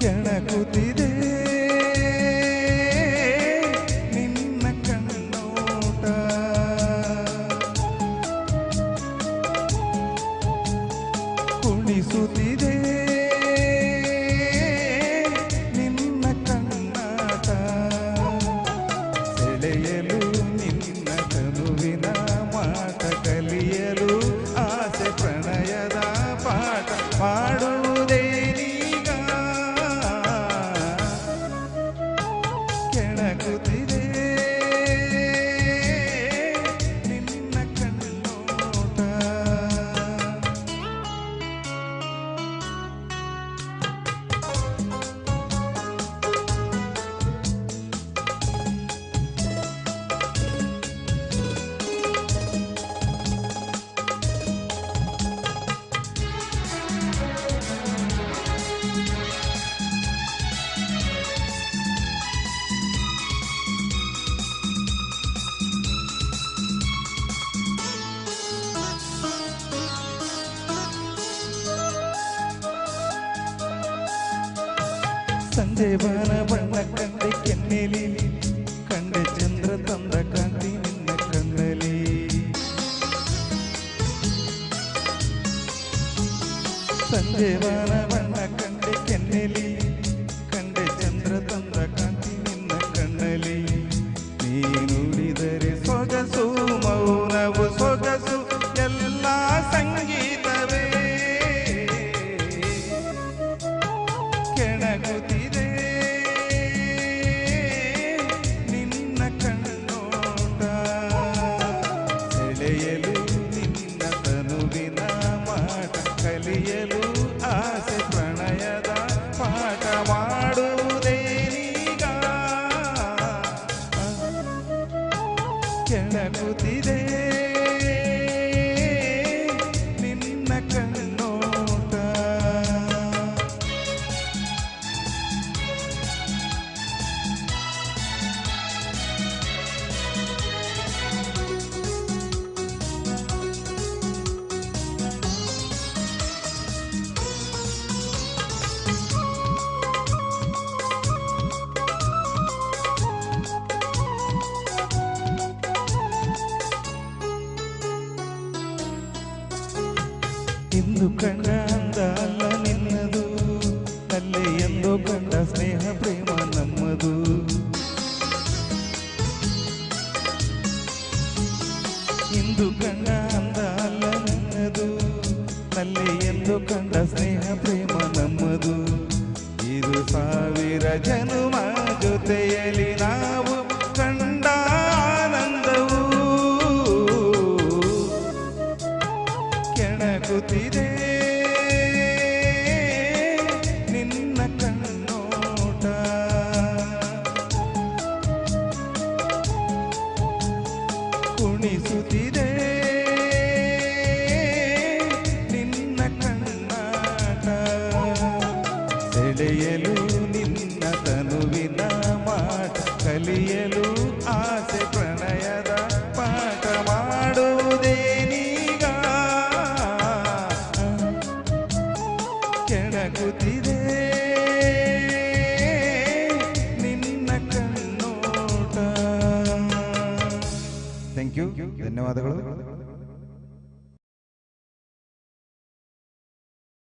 ಕೆಣಕುತ್ತಿದೆ. ನಿನ್ನ ಕಣ್ಣೋಟ. ಕುಣಿಸುತ್ತಿದೆ. ಕೆಣಕುತ್ತಿದೆ. ಸಂಜೆ ಬಾನ ಬಣ್ಣ ಕಂಡೆ ಕೆನ್ನೆಲಿ ಕಂಡೆ ಚಂದ್ರ ತಂದ ಕಾಂತಿ ನಿನ್ನ ಕಣ್ಣಲಿ ಸಂಜೆ ಬಾನ ಬಣ್ಣ ಕಂಡೆ ಕೆನ್ನೆಲಿ ಕಂಡೆ ಚಂದ್ರ ತಂದ ಕಾಂತಿ ನಿನ್ನ ಕಣ್ಣಲಿ ನೀ ನುಡಿದರೆ ಸೊಗಸು ಮೌನವು ಸೊಗಸು ಎಲ್ಲ ಸಂಗೀತವೇ ಕೆಣಗುತ್ತಿದೆ ಕೆಣಗುತ್ತಿದೆ ಇಂದು ಕಂಡ ಅಂದ ಅಲ್ಲ ನಿನ್ನದು ಅಲ್ಲೇ ಎಂದು ಕಂಡ ಸ್ನೇಹ ಪ್ರೇಮ ನಮ್ಮದು. ಇಂದು ಕಂಡ ಅಂದ ಅಲ್ಲ ನಿನ್ನದು ಅಲ್ಲೇ ಎಂದು ಕಂಡ ಸ್ನೇಹ ಪ್ರೇಮ ನಮ್ಮದು. ಇದು ಸಾವಿರ ಜನುಮ ಜೊತೆಯಲ್ಲಿ ಕಲಿಯಲು ಆಸೆ ಪ್ರಣಯದ ಪಾಠ ಮಾಡುವುದೇನೀಗ ಕೆಣಕುತ್ತಿದೆ. ನಿನ್ನ ಕಣ್ಣೋಟ. ಥ್ಯಾಂಕ್ ಯು ಧನ್ಯವಾದಗಳು.